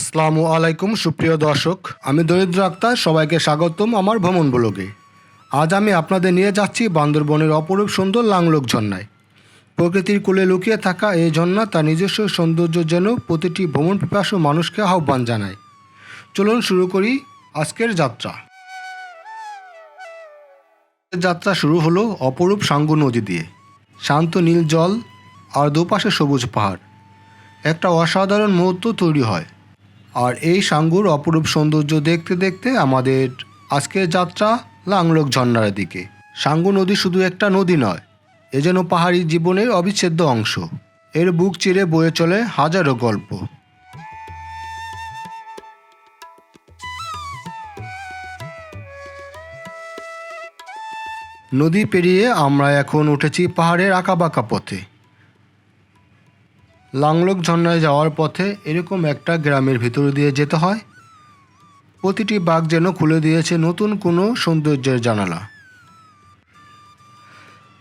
আসসালামু আলাইকুম, সুপ্রিয় দর্শক। আমি দরিদ্র আক্তার সবাইকে স্বাগতম আমার ভ্রমণ ব্লগে। আজ আমি আপনাদের নিয়ে যাচ্ছি বান্দরবনের অপরূপ সুন্দর লাংলোক ঝর্ণায়। প্রকৃতির কোলে লুকিয়ে থাকা এই ঝর্ণা তার নিজস্ব সৌন্দর্য যেন প্রতিটি ভ্রমণ পিপাসু মানুষকে আহ্বান জানায়। চলুন শুরু করি আজকের যাত্রা। যাত্রা শুরু হলো অপরূপ সাঙ্গু নদী দিয়ে। শান্ত নীল জল আর দুপাশে সবুজ পাহাড়। একটা অসাধারণ মুহূর্ত তৈরি হয়। আর এই সাঙ্গুর অপরূপ সৌন্দর্য দেখতে দেখতে আমাদের আজকের যাত্রা লাংলোক ঝর্ণার দিকে। সাঙ্গু নদী শুধু একটা নদী নয়, এ যেন পাহাড়ি জীবনের অবিচ্ছেদ্য অংশ। এর বুক চিরে বয়ে চলে হাজারো গল্প। নদী পেরিয়ে আমরা এখন উঠেছি পাহাড়ের আঁকাবাঁকা পথে। লাংলোক ঝর্ণায় যাওয়ার পথে এরকম একটা গ্রামের ভিতর দিয়ে যেতে হয়। প্রতিটি বাঘ যেন খুলে দিয়েছে নতুন কোনো সৌন্দর্যের জানালা।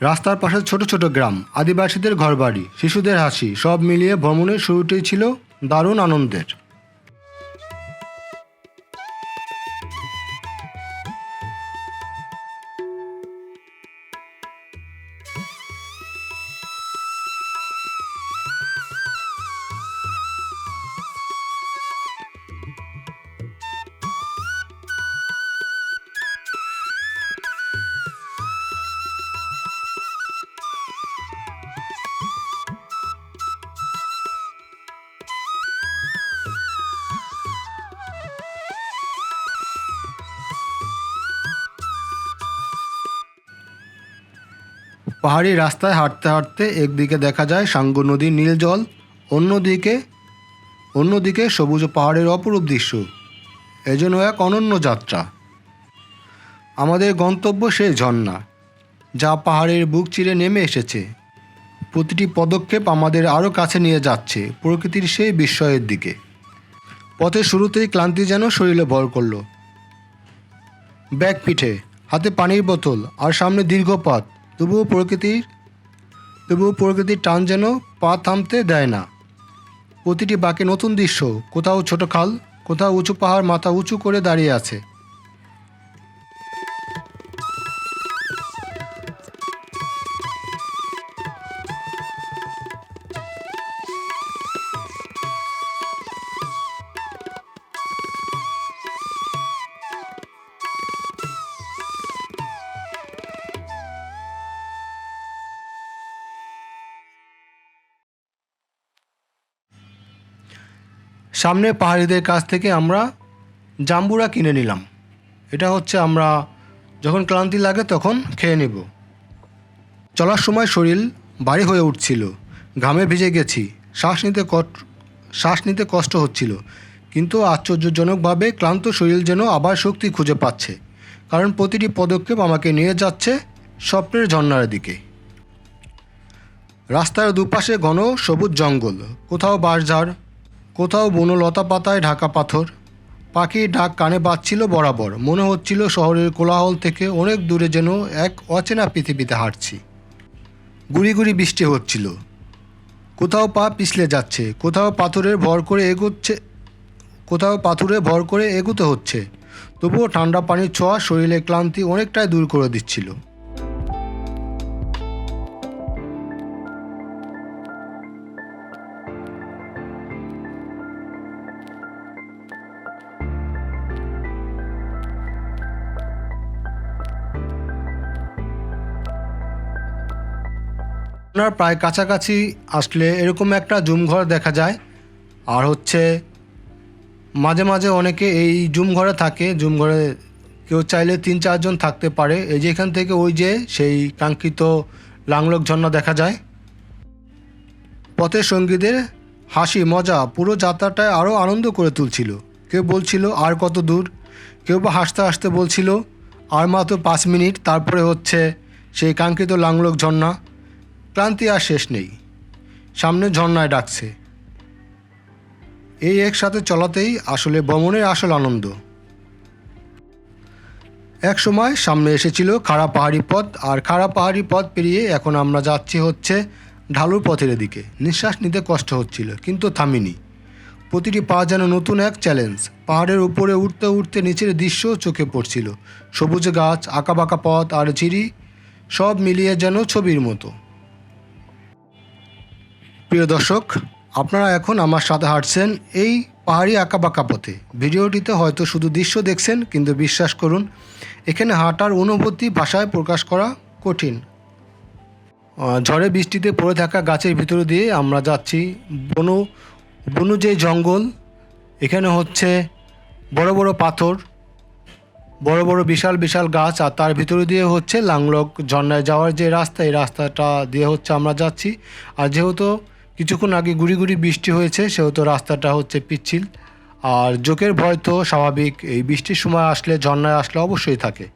রাস্তার পাশে ছোট ছোট গ্রাম, আদিবাসীদের ঘরবাড়ি, শিশুদের হাসি, সব মিলিয়ে ভ্রমণের শুরুটি ছিল দারুণ আনন্দের। পাহাড়ি রাস্তায় হাঁটতে হাঁটতে একদিকে দেখা যায় সাঙ্গু নদীর নীল জল, অন্যদিকে অন্যদিকে সবুজ পাহাড়ের অপরূপ দৃশ্য। এজন্য এক অনন্য যাত্রা। আমাদের গন্তব্য সেই ঝর্ণা, যা পাহাড়ের বুক চিরে নেমে এসেছে। প্রতিটি পদক্ষেপ আমাদের আরও কাছে নিয়ে যাচ্ছে প্রকৃতির সেই বিস্ময়ের দিকে। পথের শুরুতেই ক্লান্তি যেন শরীরে ভর করল। ব্যাগ পিঠে, হাতে পানির বোতল আর সামনে দীর্ঘ পথ। তবুও প্রকৃতির তবুও প্রকৃতির টান যেন পা থামতে দেয় না। প্রতিটি বাকি নতুন দৃশ্য কোথাও ছোট খাল, কোথাও উঁচু পাহাড় মাথা উঁচু করে দাঁড়িয়ে আছে। সামনে পাহাড়িদের কাছ থেকে আমরা জাম্বুরা কিনে নিলাম। এটা হচ্ছে আমরা যখন ক্লান্তি লাগে তখন খেয়ে নেব। চলার সময় শরীর ভারী হয়ে উঠছিল। ঘামে ভিজে গেছি। শ্বাস নিতে শ্বাস নিতে কষ্ট হচ্ছিল। কিন্তু আশ্চর্যজনকভাবে ক্লান্ত শরীর যেন আবার শক্তি খুঁজে পাচ্ছে। কারণ প্রতিটি পদক্ষেপ আমাকে নিয়ে যাচ্ছে স্বপ্নের ঝর্ণার দিকে। রাস্তার দুপাশে ঘন সবুজ জঙ্গল। কোথাও বাঁশঝাড় কোথাও বুনো লতা পাতায় ঢাকা পাথর। পাখির ডাক কানে বাজছিল বরাবর। মনে হচ্ছিল শহরের কোলাহল থেকে অনেক দূরে যেন এক অচেনা পৃথিবীতে হাঁটছি। গুড়ি গুড়ি বৃষ্টি হচ্ছিল। কোথাও পা পিছলে যাচ্ছে, কোথাও পাথরের ভর করে এগোচ্ছে, কোথাও পাথরে ভর করে এগোতে হচ্ছে। তবুও ঠান্ডা পানির ছোঁয়া শরীরে ক্লান্তি অনেকটাই দূর করে দিচ্ছিল। আপনার প্রায় কাছাকাছি আসলে এরকম একটা জুম ঘর দেখা যায়। আর হচ্ছে মাঝে মাঝে অনেকে এই জুম ঘরে থাকে। জুম ঘরে কেউ চাইলে তিন চারজন থাকতে পারে। এই যে এখান থেকে ওই যে সেই কাঙ্ক্ষিত লাংলক ঝর্ণা দেখা যায়। পথের সঙ্গীদের হাসি, মজা পুরো যাত্রাটায় আরও আনন্দ করে তুলছিল। কেউ বলছিল, আর কত দূর? কেউ বা হাসতে হাসতে বলছিল, আর মাত্র পাঁচ মিনিট। তারপরে হচ্ছে সেই কাঙ্ক্ষিত লাংলক ঝর্ণা ক্লান্তি আর শেষ নেই। সামনে ঝর্ণায় ডাকছে। এই একসাথে চলাতেই আসলে ভ্রমণের আসল আনন্দ। এক সময় সামনে এসেছিল খাড়া পাহাড়ি পথ, আর খাড়া পাহাড়ি পথ পেরিয়ে এখন আমরা যাচ্ছি হচ্ছে ঢালুর পথের দিকে নিঃশ্বাস নিতে কষ্ট হচ্ছিল, কিন্তু থামিনি। প্রতিটি পা যেন নতুন এক চ্যালেঞ্জ পাহাড়ের উপরে উঠতে উঠতে নিচের দৃশ্য চোখে পড়ছিল। সবুজ গাছ, আঁকাবাঁকা পথ আর ঝিরি, সব মিলিয়ে যেন ছবির মতো। প্রিয় দর্শক, আপনারা এখন আমার সাথে হাঁটছেন এই পাহাড়ি আঁকা আঁকাবাঁকা পথে। ভিডিওটিতে হয়তো শুধু দৃশ্য দেখছেন, কিন্তু বিশ্বাস করুন, এখানে হাঁটার অনুভূতি ভাষায় প্রকাশ করা কঠিন। ঝড়ে বৃষ্টিতে পড়ে থাকা গাছের ভিতর দিয়ে আমরা যাচ্ছি। বনু বনু যে জঙ্গল, এখানে হচ্ছে বড় বড় পাথর, বড় বড় বিশাল বিশাল গাছ, আর তার ভিতরে দিয়ে হচ্ছে লাংলক, ঝর্ণায় যাওয়ার যে রাস্তা, এই রাস্তাটা দিয়ে হচ্ছে আমরা যাচ্ছি। আর যেহেতু কিছুক্ষণ আগে গুড়ি গুড়ি বৃষ্টি হয়েছে, সেহেতু রাস্তাটা হচ্ছে পিচ্ছিল। আর জোকের ভয় তো স্বাভাবিক, এই বৃষ্টির সময় আসলে ঝর্ণায় আসলে অবশ্যই থাকে।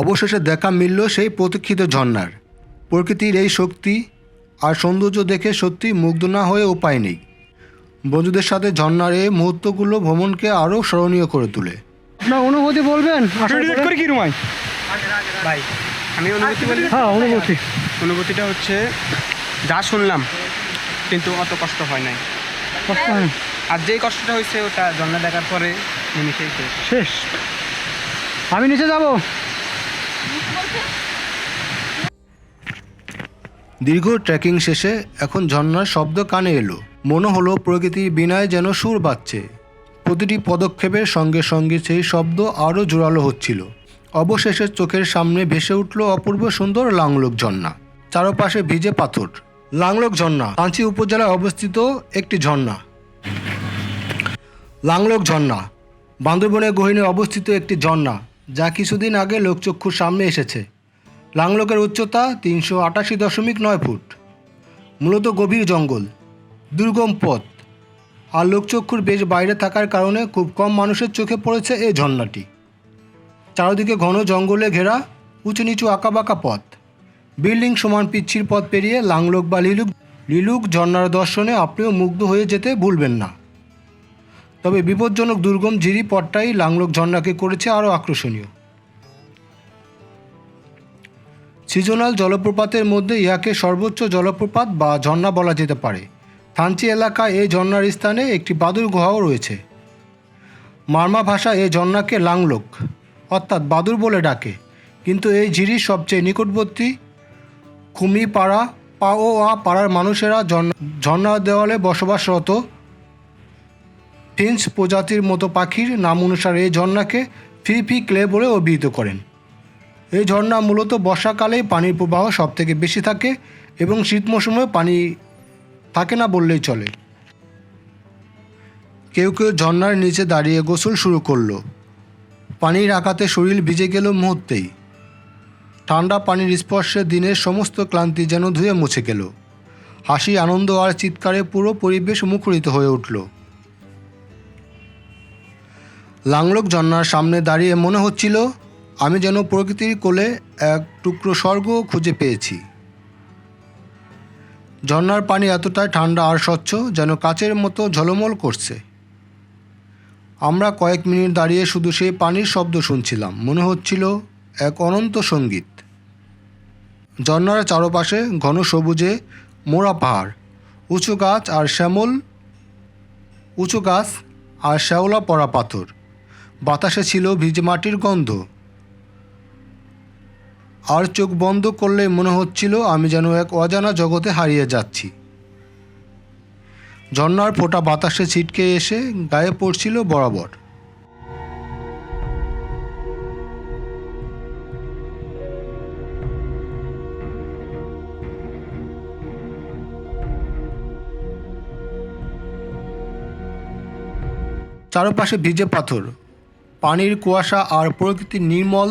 অবশেষে দেখা মিলল সেই প্রতীক্ষিত ঝর্ণার। প্রকৃতির এই শক্তি আর সৌন্দর্য দেখে সত্যি মুগ্ধ না হয়ে উপায় নেই। বন্ধুদের সাথে ঝর্ণার এই মুহূর্তগুলো ভ্রমণকে আরও স্মরণীয় করে তোলে। আপনার অনুভূতি বলবেন? আসার ডিলিট পরে? করে কি রুমাই? ভাই আমি অনুভূতি বলি? হ্যাঁ অনুভূতি। অনুভূতিটা হচ্ছে যা শুনলাম কিন্তু অত কষ্ট হয় নাই। কষ্ট হয় আর যেই কষ্টটা হয়েছে ওটা জন্ম দেখার পরে নিমিশেই শেষ শেষ। আমি নিচে যাব। দীর্ঘ ট্রেকিং শেষে এখন ঝর্ণার শব্দ কানে এলো। মনে হলো প্রকৃতির বিনায় যেন সুর বাজছে। প্রতিটি পদক্ষেপের সঙ্গে সঙ্গে সেই শব্দ আরও জোরালো হচ্ছিল। অবশেষে চোখের সামনে ভেসে উঠল অপূর্ব সুন্দর লাংলোক ঝর্ণা। চারপাশে ভিজে পাথর। লাংলোক ঝর্ণা, কাঞ্চি উপজেলায় অবস্থিত একটি ঝর্ণা। লাংলোক ঝর্ণা, বান্দরবনের গহিনে অবস্থিত একটি ঝর্ণা। যা কিছুদিন আগে লোকচক্ষুর সামনে এসেছে। লাংলোকের উচ্চতা তিনশো আটাশি দশমিক নয় ফুট। মূলত গভীর জঙ্গল, দুর্গম পথ। আর লোকচক্ষুর বেশ বাইরে থাকার কারণে খুব কম মানুষের চোখে পড়েছে এই ঝর্ণাটি। চারদিকে ঘন জঙ্গলে ঘেরা উঁচু নিচু আঁকাবাঁকা পথ। বিল্ডিং সমান পিচ্ছির পথ পেরিয়ে লাংলোক বা লিলুক লিলুক ঝর্ণার দর্শনে আপনিও মুগ্ধ হয়ে যেতে ভুলবেন না। তবে বিপজ্জনক দুর্গম ঝিরি পথটাই লাংলোক ঝর্ণাকে করেছে আরও আকর্ষণীয়। সিজনাল জলপ্রপাতের মধ্যে ইহাকে সর্বোচ্চ জলপ্রপাত বা ঝর্ণা বলা যেতে পারে। থানচি এলাকায় এই ঝর্ণার স্থানে একটি বাদুর গুহাও রয়েছে। মার্মা ভাষা এই ঝর্ণাকে লাংলোক, অর্থাৎ বাদুর বলে ডাকে। কিন্তু এই ঝিরির সবচেয়ে নিকটবর্তী খুমিপাড়া পাও আ পাড়ার মানুষেরা ঝর্ণা দেওয়ালে বসবাসরত ফিন্স প্রজাতির মতো পাখির নাম অনুসারে এই ঝর্ণাকে ফি ফি ক্লে বলে অভিহিত করেন। এই ঝর্ণা মূলত বর্ষাকালেই পানির প্রবাহ সব থেকে বেশি থাকে এবং শীত মৌসুমে পানি থাকে না বললেই চলে। কেউ কেউ ঝর্ণার নিচে দাঁড়িয়ে গোসল শুরু করল। পানির আঘাতে শরীর ভিজে গেল মুহূর্তেই। ঠান্ডা পানির স্পর্শে দিনের সমস্ত ক্লান্তি যেন ধুয়ে মুছে গেল। হাসি, আনন্দ আর চিৎকারে পুরো পরিবেশ মুখরিত হয়ে উঠল। লাংলোক ঝর্ণার সামনে দাঁড়িয়ে মনে হচ্ছিল, আমি যেন প্রকৃতির কোলে এক টুকরো স্বর্গ খুঁজে পেয়েছি। ঝর্ণার পানি এতটাই ঠান্ডা আর স্বচ্ছ যেন কাচের মতো ঝলমল করছে। আমরা কয়েক মিনিট দাঁড়িয়ে শুধু সেই পানির শব্দ শুনছিলাম, মনে হচ্ছিল এক অনন্ত সংগীত। ঝর্ণার চারপাশে ঘন সবুজে মোড়া পাহাড়, উঁচু গাছ আর শ্যামল, উঁচু গাছ আর শ্যাওলা পড়া পাথর বাতাসে ছিল ভিজে মাটির গন্ধ। আর চোখ বন্ধ করলে মনে হচ্ছিল আমি যেন এক অজানা জগতে হারিয়ে যাচ্ছি। ঝর্নার ফোটা বাতাসে ছিটকে এসে গায়ে পড়ছিল বরাবর। চারপাশে ভিজে পাথর। পানির কুয়াশা আর প্রকৃতির নির্মল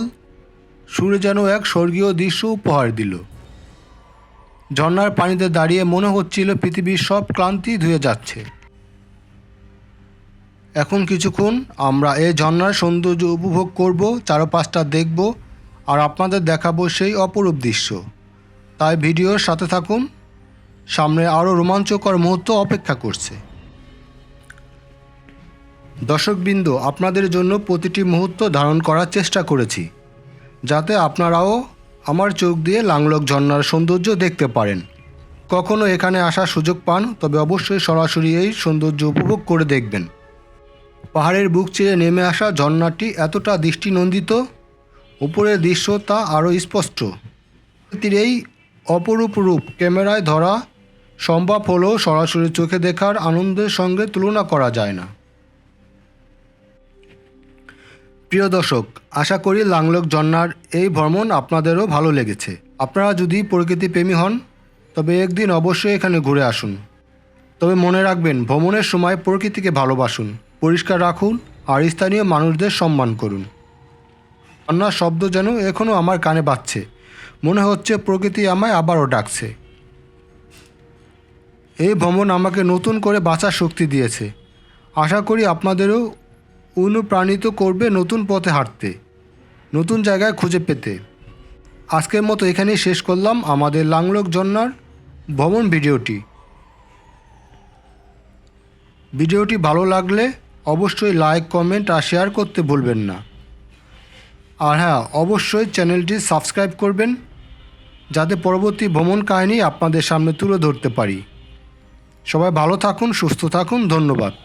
সুরে যেন এক স্বর্গীয় দৃশ্য উপহার দিল। ঝর্ণার পানিতে দাঁড়িয়ে মনে হচ্ছিল পৃথিবীর সব ক্লান্তি ধুয়ে যাচ্ছে। এখন কিছুক্ষণ আমরা এই ঝর্নার সৌন্দর্য উপভোগ করব, চারপাশটা দেখব আর আপনাদের দেখাবো সেই অপরূপ দৃশ্য। তাই ভিডিওর সাথে থাকুন। সামনে আরও রোমাঞ্চকর মুহূর্ত অপেক্ষা করছে। দর্শকবৃন্দ, আপনাদের জন্য প্রতিটি মুহূর্ত ধারণ করার চেষ্টা করেছি, যাতে আপনারাও আমার চোখ দিয়ে লাংলক ঝর্ণার সৌন্দর্য দেখতে পারেন। কখনো এখানে আসার সুযোগ পান, তবে অবশ্যই সরাসরি এই সৌন্দর্য উপভোগ করে দেখবেন। পাহাড়ের বুক চিরে নেমে আসা ঝর্ণাটি এতটা দৃষ্টিনন্দিত, উপরের দৃশ্য তা আরও স্পষ্ট। এই অপরূপ রূপ ক্যামেরায় ধরা সম্ভব হলেও সরাসরি চোখে দেখার আনন্দের সঙ্গে তুলনা করা যায় না। প্রিয় দর্শক, আশা করি লাংলক ঝর্ণার এই ভ্রমণ আপনাদেরও ভালো লেগেছে। আপনারা যদি প্রকৃতি প্রেমী হন, তবে একদিন অবশ্যই এখানে ঘুরে আসুন। তবে মনে রাখবেন, ভ্রমণের সময় প্রকৃতিকে ভালোবাসুন, পরিষ্কার রাখুন, আর স্থানীয় মানুষদের সম্মান করুন। ঝর্ণার শব্দ যেন এখনও আমার কানে বাজছে। মনে হচ্ছে প্রকৃতি আমায় আবারও ডাকছে। এই ভ্রমণ আমাকে নতুন করে বাঁচার শক্তি দিয়েছে। আশা করি আপনাদেরও অনুপ্রাণিত করবে নতুন পথে হাঁটতে, নতুন জায়গায় খুঁজে পেতে। আজকের মতো এখানেই শেষ করলাম আমাদের লাংলক জন্নার ভ্রমণ ভিডিওটি। ভিডিওটি ভালো লাগলে অবশ্যই লাইক, কমেন্ট আর শেয়ার করতে ভুলবেন না। আর হ্যাঁ অবশ্যই চ্যানেলটি সাবস্ক্রাইব করবেন, যাতে পরবর্তী ভ্রমণ কাহিনী আপনাদের সামনে তুলে ধরতে পারি। সবাই ভালো থাকুন, সুস্থ থাকুন, ধন্যবাদ।